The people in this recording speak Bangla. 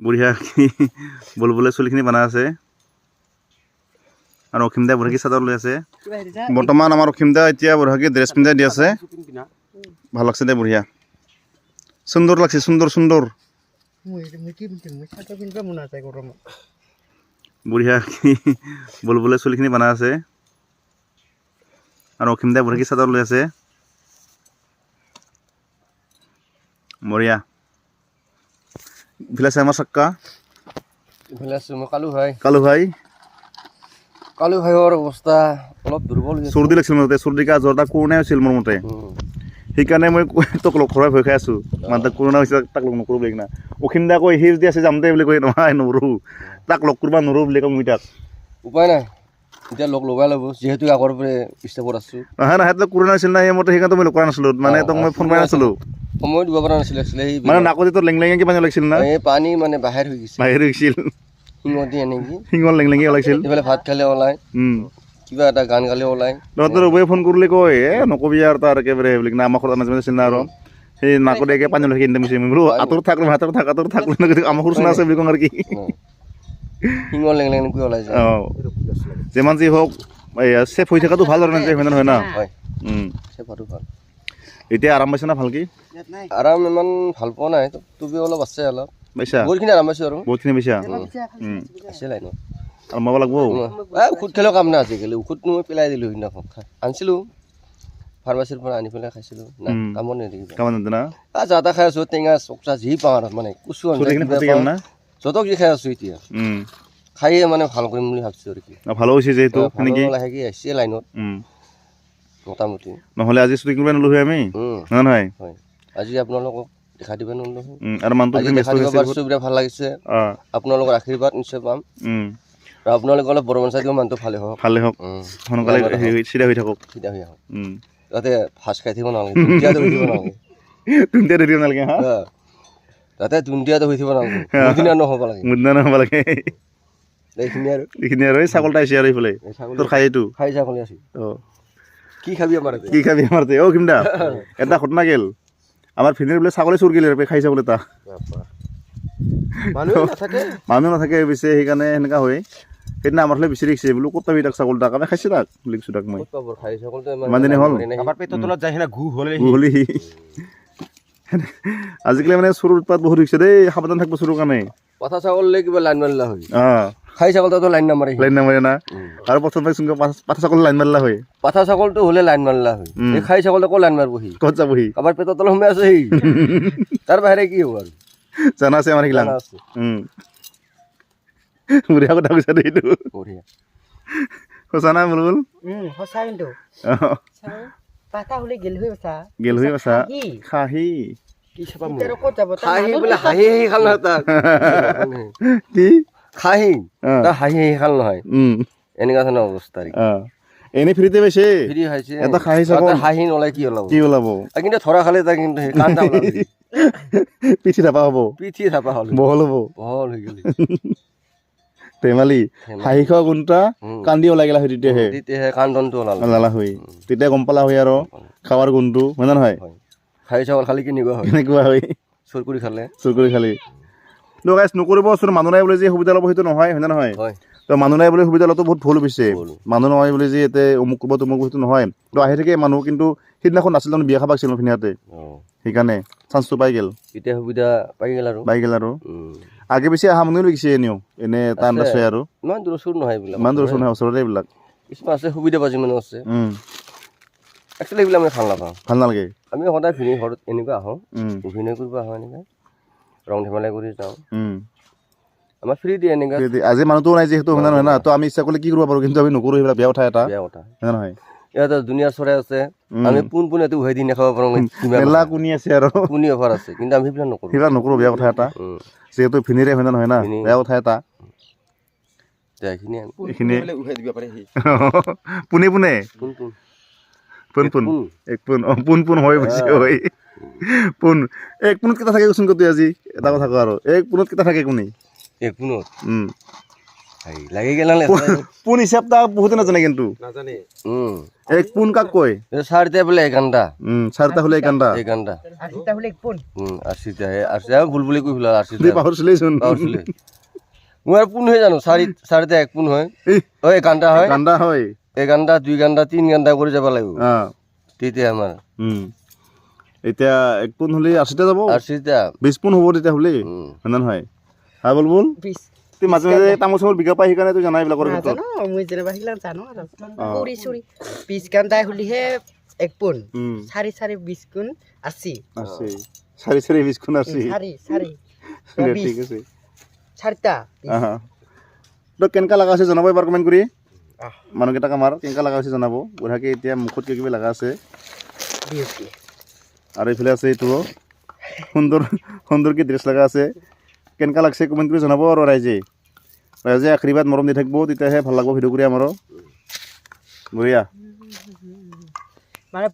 বঢ়িয়া বুলবুলে চুলিখিনি বনাই আছে। আৰু অসীম দাই বঢ়িয়াকৈ চাদৰ লৈ আছে। বৰ্তমান আমাৰ অসীম দা এতিয়া বঢ়িয়াকৈ ড্ৰেছ পিন্ধাই দি আছে। ভাল লাগছে দে বঢ়িয়া। সুন্দৰ লাগছে সুন্দৰ সুন্দৰ। বঢ়িয়া বুলবুলে চুলিখিনি বনাই আছে। আৰু অসীম দাই বঢ়িয়াকৈ চাদৰ লৈ আছে। বঢ়িয়া। আছে আমাৰ চাক্কা ইফালে কালু ভাই। কালু ভাই। কালু ভাইৰ অৱস্থা অলপ দুৰ্বল চৰ্দি লাগিছিল মোৰ মতে। চৰ্দি কাহ জ্বৰ তাক কৰোণাই হৈছিল মোৰ মতে। সেইকাৰণে মই তোক লগ ঘূৰাই ভয় খাই আছোঁ। মানে তাক কৰোণা হৈছে তাক লগ নকৰোঁ বুলি কিনা অসীম দা কৈ সি যদি আছে যাম দে বুলি কৈ নহয় নৰোঁ। তাক লগ কৰিব নোৱাৰোঁ বুলি কওঁ মই তাক। উপায় নাই। এতিয়া লগ লগাই ল'ব। যিহেতু আগৰ পৰা ষ্টেপত আছোঁ। নহয় নহয় তোক কৰোণা হৈছিল না সেই মতে সেইকাৰণে মই লগ কৰা নাছিলোঁ। মানে তোক মই ফোন কৰা নাছিলোঁ। সময় দিব পৰা নাছিলে আছিলে সেই মানে নাকত তোৰ লেং লেঙেকৈ পানী লাগিছিল না? এই পানী মানে বাহিৰ হৈ গৈছে। বাহিৰ হৈছিল শিঙতি এনেকৈ। শিঙৰ লেং লেঙি ওলাইছিল। এইফালে ভাত খালে ওলাই। কিবা এটা গান গালে ওলাই। তহঁতৰ ৰবয়ে ফোন কৰিলে কয় এ নকবি আৰু তাৰ একেবাৰে বুলি কিনা আমাৰ ঘৰত মাজে মাজে চিন্তা আৰু। সেই নাকত একে পানী লাগি কিনে মই বোলো আঁতৰত থাক হাতৰ থাক আঁতৰত থাক বুলি আমাৰ সৰু চোনা আছে বুলি কওঁ আৰু কি শিঙৰ লেং লেংকৈ ওলাই যায়। অঁ। যিমান যি হওক এয়া ছেফ হৈ থকাটো ভাল আৰু এনেকৈ হয় নে না? হয়। উম। চেপাটো ভাল। এতিয়া আৰাম পাইছে না ভালকৈ? আৰাম ইমান ভাল পোৱা নাই তুমি অলপ আছে অলপ। পাইছা? বহুতখিনি আৰাম পাইছোঁ আৰু। বহুতখিনি পাইছা। আছে লাইনত। লাগব? এই ঔষধ খালেও কাম নাই আজিকালি। ঔষধটো মই পেলাই দিলোঁ আনিছিলোঁ। ফাৰ্মাচীৰ পৰা আনি পেলাই খাইছিলোঁ। কামত আ যা তা খাই আছোঁ টেঙা চকচা যি পাওঁ আৰু মানে কুচু যতক যি খাই আছোঁ এতিয়া। খায়ে মানে ভাল কৰিম বুলি ভাবিছোঁ আৰু কি ভালো হৈছে যিহেতু লাহেকৈ আহিছে লাইনত। মোটামুটি। নহ'লে আজি শ্বুটিং কৰিব নলো হয় আমি? উম, নহয় নহয়? হয়। আজি আপোনালোকক দেখা দিব উম, আৰু মানুহটো ভাল লাগিছে। আপোনালোকৰ আশীৰ্বাদ নিশ্চয় পাম। আৰু আপোনালোকে অলপ বৰমান চাই দিব মানুহটো ভালে হওক। ভালে হওক। সোনকালে চিধা হৈ থাকক। চিধা হৈ আহক। যাতে ফাঁচ খাই থাকিব নালাগে থাকিব নালাগে। ধৰি। যাতে দুন্দিয়াটো হৈ থাকিব নালাগে। দুদিনীয়া নহ'ব লাগে। মুদিনা নহ'ব লাগে। এইখিনি আৰু। এইখিনি আৰু এই ছাগলটা আহিছে আৰু এইফালে। এই ছাগলী তোৰ খাই এইটো। খাই ছাগলী আছোঁ। অঁ। কি খাবি আমাৰ? কি খাবি আমাৰ অ' কিমদা এটা ঘটনা গেল আমাৰ ভিনিৰ বোলে ছাগলী চুৰ গেলি আৰু খাইছে বোলে তা। বাপ্পা। মানুহে নাথাকে? পিছে সেইকাৰণে সেনেকা হয়। সেইদিনা আমাৰ ফালে বিচাৰি আহিছে বোলো ক'ত পাবি তাক ছাগল তাক? আমি খাইছোঁ তাক বুলি কৈছোঁ তাক মই। ইমান দিনে হ'ল? আমাৰ পেটৰ তলত যায় সেনে ঘূ হ'লে গলি আজিকালি মানে চোৰৰ উৎপাত বহুত হৈছে দেই সাৱধান থাকিব চোৰৰ কাৰণে। পাঠা ছাগলীলে কিবা লাইন মাৰিলা হয়। অঁ খাই ছাগলটো লাইন নামাৰে লাইন নামাৰে না? আৰু প্ৰথম পাইছোঁ পাঠা ছাগল লাইন মাৰিলা হয়। পাঠা ছাগলটো হ'লে লাইন মাৰিলা হয়। এই খাই ছাগলটো ক'ত লাইন মাৰিবহি? ক'ত যাবহি? কাৰোবাৰ পেটৰ তলত সোমাই আছে তাৰ বাহিৰে কি হ'ব আৰু? জানা আছে আমাৰ সেইগিলাক জানা আছে। কথা কৈছা দেই এইটো। বঢ়িয়া। সঁচা না বুলবুল? উম সঁচা কিন্তু। পাতা হলে গেল হৈ সঁচা গেল হৈ আছা কি খাহি। কি তাৰ হাঁহি মানুহ বোলে হাঁহি হাঁহি খাল তাক। কি? খাহি অঁ তাৰ হাঁহি খাল নহয়। এনেকুৱা ধৰণৰ অৱস্থা এনেই ফ্ৰীতে পাইছে ফ্ৰী খাইছে এটা খাহী। তাৰ হাঁহি নলাই কি ওলাব? কি ওলাব? কিন্তু ধৰা খালে তাৰ কিন্তু পিঠি থাপা হ'ব। পিঠি থাপা হ'ল। বহল হ'ব। বহল হৈ গ'ল। ধেমালি। হাঁহি খোৱা গুণটা কান্দি ওলাই গেলা হয় তেতিয়াহে। তেতিয়াহে কান্দনটো ওলালে। লালা হৈ। তেতিয়া গম পালা হয় আৰু খাৱাৰ গুণটো হয় নে নহয়? হয়। খাহী ছাগল খালি কেনেকুৱা হয়? কেনেকুৱা হয়? চুৰ কৰি খালে। চুৰ কৰি খালি। কিন্তু গাইছ নকৰিব ওচৰত মানুহ নাই বুলি যে সুবিধা ল'ব সেইটো নহয় হয় নে নহয় তো মানুহ নাই বুলি সুবিধা লোৱাটো বহুত ভুল হৈছে। মানুহ নহয় বুলি যে ইয়াতে অমুক কৰিব তমুক সেইটো নহয়। তো আহি থাকে মানুহ কিন্তু সেইদিনাখন নাছিল নহয় বিয়া খাব আছিল ফিনিয়াতে সেইকাৰণে চান্সটো পাই গ'ল। এতিয়া সুবিধা পাই গ'ল আৰু। পাই গ'ল আৰু। আগে পিছে অহা মানুহ লাগিছে এনেও। এনে আন্দাজ হয় আৰু। ইমান দূৰ চুৰ নহয় এইবিলাক। ইমান দূৰ নহয় ওচৰতে এইবিলাক। কিছুমান আছে সুবিধা পাজি মানুহ আছে। একচুৱেলি এইবিলাক আমি ভালো নাপাওঁ। ভালো নালাগে। আমি সদায় ভিনি ঘৰত এনেকুৱা আহোঁ। অভিনয় কৰিব আহোঁ এনেকৈ। ৰং ধেমালি কৰি যাওঁ। আমাৰ ফ্ৰী দিয়ে এনেকুৱা আজি মানুহটো নাই যিহেতু হয় নহয় না। তো আমি ইচ্ছা কৰিলে কি কৰিব পাৰোঁ? কিন্তু আমি নকৰোঁ সেইবিলাক বেয়া কথা এটা। বেয়া কথা। নহয়? ইয়াতে দুনীয়া চৰাই আছে। আমি পোন পোন এইটো উহাই দি নাখাব পাৰোঁ। মেলা কুনি আছে আৰু। পুনি অফাৰ আছে। কিন্তু আমি সেইবিলাক নকৰোঁ। সেইবিলাক নকৰোঁ বেয়া কথা এটা। যিহেতু ভিনিৰে হয় নহয় না? বেয়া কথা এটা। পোনে পোনে। পোন পোন পোন পোন। পোন। এক পোন অঁ পোন পোন হয় বুজিছে হয়। পোন এক পোনত কেইটা থাকে কচোন তুই আজি? এটা কথা কওঁ আৰু। এক পোনত কেইটা থাকে কোনি? এক পোনত? লাগি গেল না? পোন হিচাপটা বহুতে নাজানে কিন্তু। হুম এক পোন কাক কয়? সারিতে বলে এক ঘণ্টা উম, চাৰিটা হ'লে এক ঘণ্টা আর সেটা হলে কোন হুম আশিটা হে ভুল বুলি কৈ ফেলা আশিটা। তুই পাহৰিছিলেইচোন। পাহৰিছিলে। মোৰ আৰু পোন হয় জানো? চাৰি চাৰিটা এক পোন হয়। এক ঘণ্টা হয়। কান্দা হয়। এক ঘণ্টা দুই ঘণ্টা তিন ঘণ্টা কৰি যাব লাগিব। তেতিয়া আমাৰ উম। এতিয়া এক পোন হ'লে আশীটা যাব? আশিটা। বিছ পোন হ'ব তেতিয়া হ'লে হয় নে নহয় হা বুলবুল বিশ। তুই মাজে মাজে তামোল চামোল বিকা পাই সেইকাৰণে তুই জানাই এইবিলাকৰ ক্ষেত্ৰত মই যেনিবা সেইবিলাক জানো আৰু। চুৰি চুৰি। বিশ ঘণ্টাই হ'লেহে এক পোন। চাৰি চাৰি বিশ গুণ আশী। আছে চাৰি চাৰি বিছখন আছে চাৰি চাৰি। ঠিক আছে। চাৰিটা। তই কেনেকুৱা লগা আছে জনাব এবাৰ কমেণ্ট কৰি। মানুহকেইটাক আমাৰ কেনেকুৱা লগা হৈছে জনাব। বুঢ়াকে এতিয়া মুখত কিবা কিবি লগা আছে। বিউটি আৰু এইফালে আছে এইটো। সুন্দৰ সুন্দৰকৈ ড্ৰেছ লগা আছে। কেনেকুৱা লাগছে কমেণ্ট কৰি জনাব আৰু ৰাইজে। ৰাইজে আশীৰ্বাদ মৰম দি থাকিব তেতিয়াহে ভালো লাগিব ভিডিঅ' কৰি আমাৰো। বঢ়িয়া। মানে